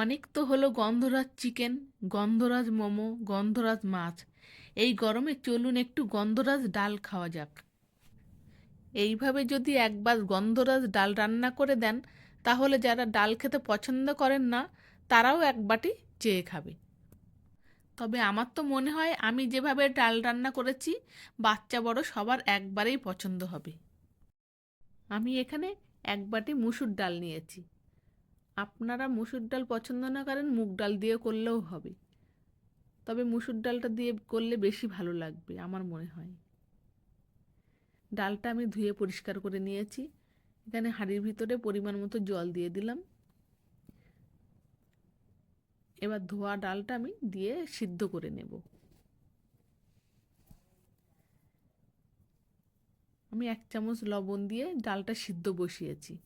অনেক তো হলো গন্ধরাজ চিকেন, গন্ধরাজ মোমো, গন্ধরাজ মাছ। এই গরমে চলুন একটু গন্ধরাজ ডাল খাওয়া যাক। এইভাবে যদি একবার গন্ধরাজ ডাল রান্না করে দেন, তাহলে যারা ডাল খেতে পছন্দ করেন না, তারাও এক বাটি চেয়ে খাবে। তবে আমার তো মনে হয় আমি যেভাবে ডাল রান্না করেছি, বাচ্চা বড় সবার একবারেই পছন্দ হবে। আমি এখানে এক বাটি মুসুর ডাল নিয়েছি। আপনারা মুসুর ডাল পছন্দ না করেন, মুগ ডাল দিয়ে করলেও হবে। তবে মুসুর ডালটা দিয়ে করলে বেশি ভালো লাগবে, আমার মনে হয়। ডালটা আমি ধুয়ে পরিষ্কার করে নিয়েছি। এখানে হাঁড়ির ভিতরে পরিমাণ মতো জল দিয়ে দিলাম। এবার ধোয়া ডালটা আমি দিয়ে সিদ্ধ করে নেব। আমি এক চামচ লবণ দিয়ে ডালটা সিদ্ধ বসিয়েছি।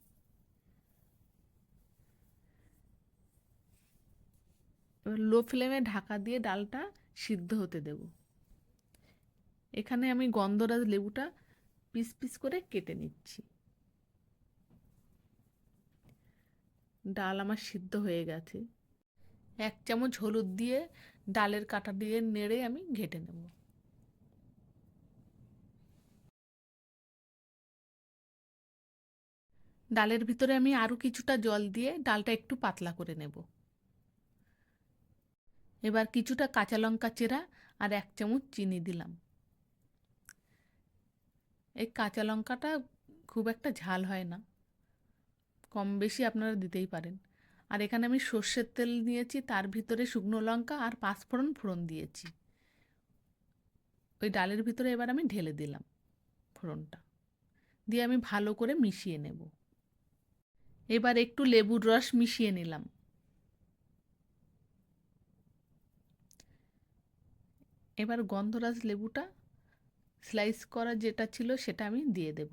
এবার লো ফ্লেমে ঢাকা দিয়ে ডালটা সিদ্ধ হতে দেব। এখানে আমি গন্ধরাজ লেবুটা পিস পিস করে কেটে নিচ্ছি। ডাল আমার সিদ্ধ হয়ে গেছে। এক চামচ হলুদ দিয়ে ডালের কাটা দিয়ে নেড়ে আমি ঘেটে নেব। ডালের ভিতরে আমি আরও কিছুটা জল দিয়ে ডালটা একটু পাতলা করে নেব। এবার কিছুটা কাঁচা লঙ্কা চেরা আর এক চামচ চিনি দিলাম। এই কাঁচা লঙ্কাটা খুব একটা ঝাল হয় না। কম বেশি আপনারা দিতেই পারেন। আর এখানে আমি সর্ষের তেল নিয়েছি তার ভিতরে শুকনো লঙ্কা আর পাঁচফোড়ন ফোড়ন দিয়েছি। ওই ডালের ভিতরে এবার আমি ঢেলে দিলাম ফোড়নটা। দিয়ে আমি ভালো করে মিশিয়ে নেব। এবার একটু লেবুর রস মিশিয়ে নিলাম। এবার গন্ধরাজ লেবুটা স্লাইস করা যেটা ছিল সেটা আমি দিয়ে দেব।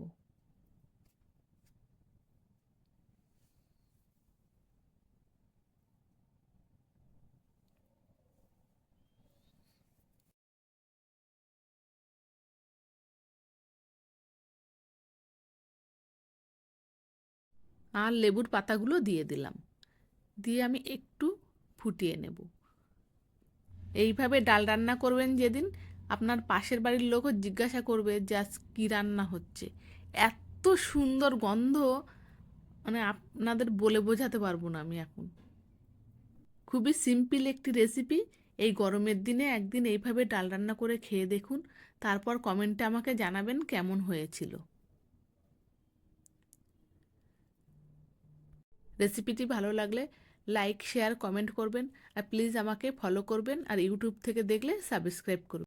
আর লেবুর পাতাগুলো দিয়ে দিলাম। দিয়ে আমি একটু ফুটিয়ে নেব। এইভাবে ডাল রান্না করবেন যেদিন আপনার পাশের বাড়ির লোকও জিজ্ঞাসা করবে যে আজ কী রান্না হচ্ছে। এত সুন্দর গন্ধ মানে আপনাদের বলে বোঝাতে পারব না আমি এখন। খুবই সিম্পল একটি রেসিপি এই গরমের দিনে একদিন এইভাবে ডাল রান্না করে খেয়ে দেখুন, তারপর কমেন্টে আমাকে জানাবেন কেমন হয়েছিল। রেসিপিটি ভালো লাগলে লাইক শেয়ার কমেন্ট করবেন। আর প্লিজ আমাকে ফলো করবেন। আর ইউটিউব থেকে দেখলে সাবস্ক্রাইব করবেন।